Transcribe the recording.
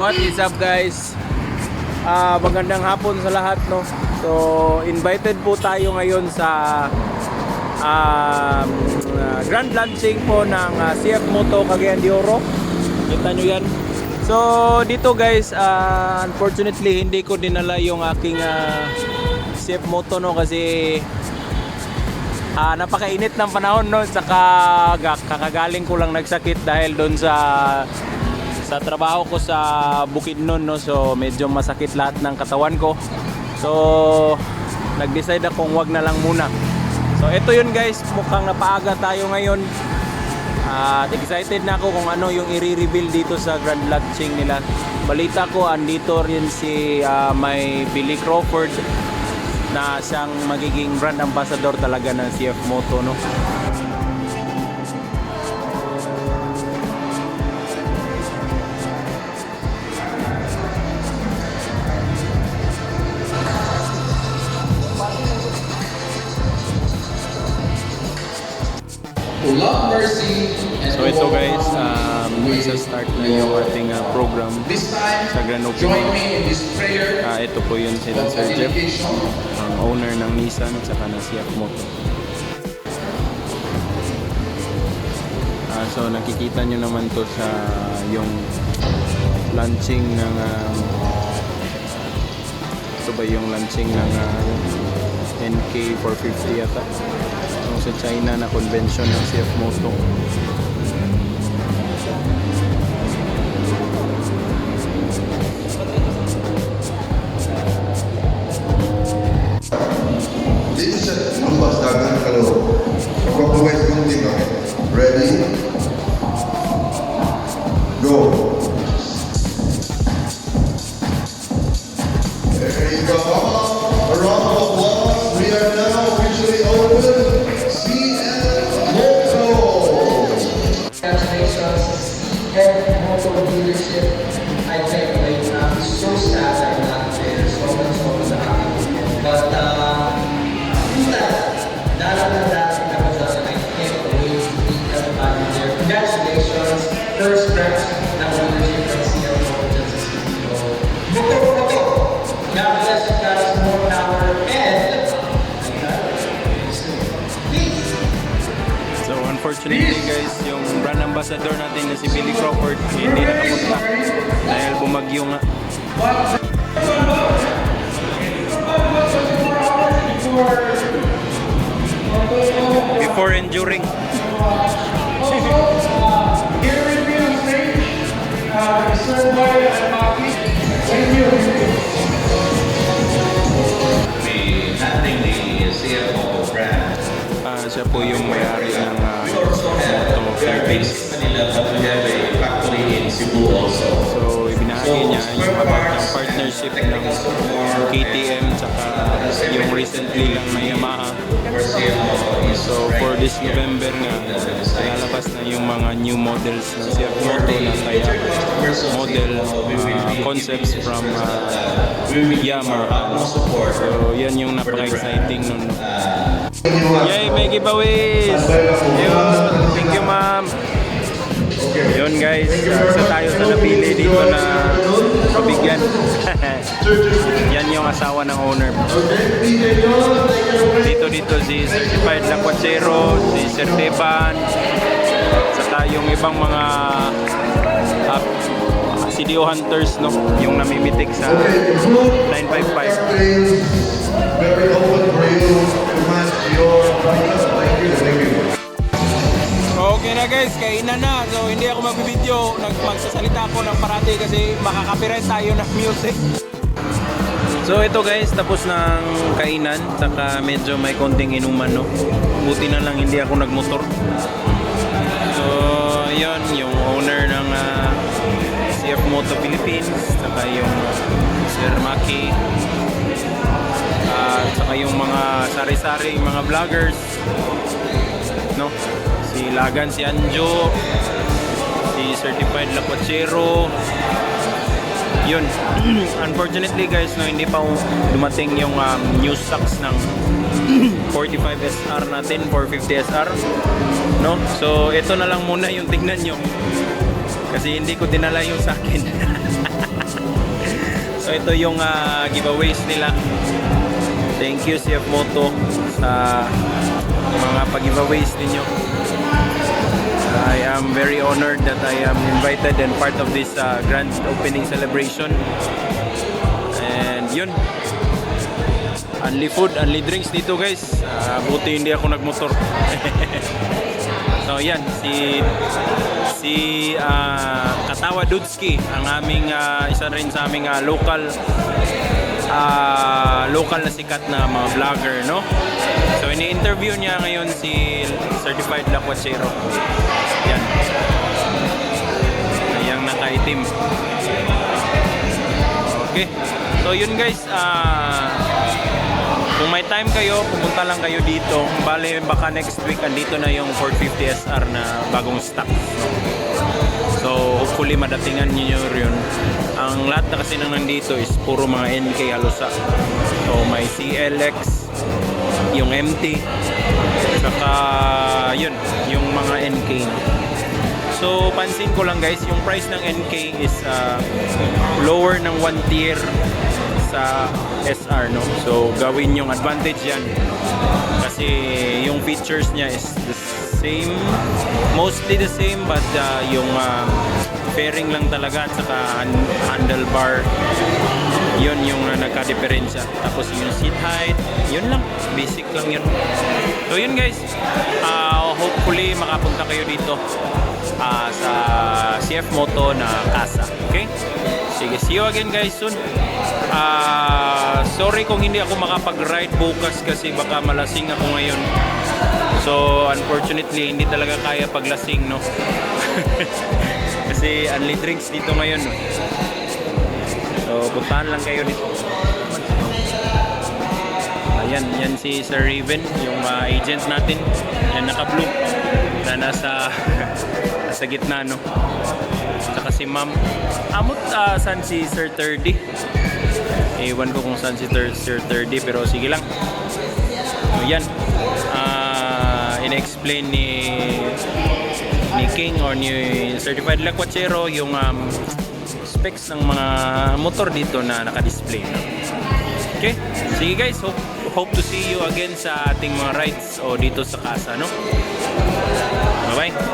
What is up guys? Ah, magandang hapon sa lahat no. So, invited po tayo ngayon sa ah, grand launching po ng ah, CF Moto Cagayan de Oro. Kita nyo yan. So, dito guys, ah, unfortunately hindi ko dinala yung aking ah, CF Moto no kasi Ah, napakainit ng panahon no saka ga- kakagaling ko lang nagsakit dahil doon sa sa trabaho ko sa Bukidnon no so medyo masakit lahat ng katawan ko. So nag-decide akong wag na lang muna. So ito yun guys, mukhang napaaga tayo ngayon. At excited na ako kung ano yung i-reveal dito sa Grand Launching nila. Balita ko andito rin si ah, may Billy Crawford na siyang magiging brand ambassador talaga ng CF Moto no. Um, isa-start na yung ating ah, program This time, sa grand opening. Ah, ito po yun sila of Sir Jeff, ang owner ng Nissan at saka ng CF Moto. Ah, so nakikita nyo naman to sa yung launching ng um, ito ba yung launching ng ah, NK 450 yata yung sa China na convention ng CF Moto Ready? Go! There you go. A round of applause. We are now officially open. CM Moto. Congratulations, CF Motor Dealership. I think first reps ng dealership ng CF Motor dyan sa studio. Buko po kami. God bless you guys, more power, and, So unfortunately guys, yung brand ambassador natin na si Billy Crawford hindi nakapunta dahil bumagyo nga. Before and during. be Ah, siya po yung may-ari ng ah, also have Moto also. So ibinahagi niya yung about ng partnership ng KTM tsaka yung recently lang na Yamaha. This November nga, lalabas na yung mga new models ng CF Moto na kaya model uh, concepts from uh, Yamaha. So yan yung napaka-exciting nun. Yay, may giveaways! Yun, thank you ma'am! Yun guys, uh, isa tayo sa napili dito na mabigyan. yan yung asawa ng owner. Dito si Certified Lacuachero, si Sir Teban, saka yung ibang mga uh, CDO hunters no, yung namimitik sa 955. Very open for you to match your Thank you, thank you. Okay na guys, kainan na. So hindi ako magbibideo, nag magsasalita ako ng parati kasi makaka-copyright tayo ng music. So ito guys, tapos ng kainan, saka medyo may konting inuman no. Buti na lang hindi ako nagmotor. So yun, yung owner ng ah, CF Moto Philippines, saka yung Sir Maki, at saka yung mga sari-sari, mga vloggers, no? Si Lagan, si Anjo, si Certified Lacuachero. Yun. Unfortunately guys, no, hindi pa dumating yung um, new stocks ng 45 SR natin, 450 SR. No? So, ito na lang muna yung tignan nyo. Kasi hindi ko dinala yung sa akin. So ito yung ah, giveaways nila. Thank you CF Moto sa mga pag-giveaways ninyo. I am very honored that I am invited and part of this ah, grand opening celebration. And yun, Only food, only drinks dito guys. Ah, buti hindi ako nagmotor. so yan, si si ah, Katawa Dudski, ang aming ah, isa rin sa aming ah, local ah, local na sikat na mga vlogger, no? So ini-interview niya ngayon si Certified Lakwachero. Yan. Yang nakaitim. Okay. So yun guys, ah kung may time kayo, pumunta lang kayo dito. Bale, baka next week andito na yung 450 SR na bagong stock. So, hopefully madatingan niyo yun. Ang lahat na kasi nang nandito is puro mga NK halusa. So, may CLX, yung MT, saka yun, yung mga NK. So, pansin ko lang guys, yung price ng NK is uh, lower ng 1 tier sa SR, no? So, gawin yung advantage yan. Kasi yung features niya is the same, mostly the same, but uh, yung uh, fairing lang talaga at saka han- handlebar, yun yung uh, nagka-diferensya. Tapos yung seat height, yun lang. Basic lang yun. So, yun guys. Uh, hopefully, makapunta kayo dito ah, sa CF Moto na casa. Okay? Sige, see you again guys soon. Ah, sorry kung hindi ako makapag-ride bukas kasi baka malasing ako ngayon. So, unfortunately, hindi talaga kaya paglasing, no? kasi only drinks dito ngayon, no? So, puntahan lang kayo dito. Ayan, yan si Sir Raven, yung ah, agent natin. Yan naka-blue na nasa nasa gitna no. Saka si Ma'am. Amot ah, saan si Sir 30? Ewan ko kung saan si Thir- Sir 30 pero sige lang. So, yan. Ah, ina-explain ni ni King or ni Certified Lakwachero yung um, specs ng mga motor dito na naka-display. No? Okay? Sige guys, hope, hope to see you again sa ating mga rides o dito sa casa, no? Bye-bye!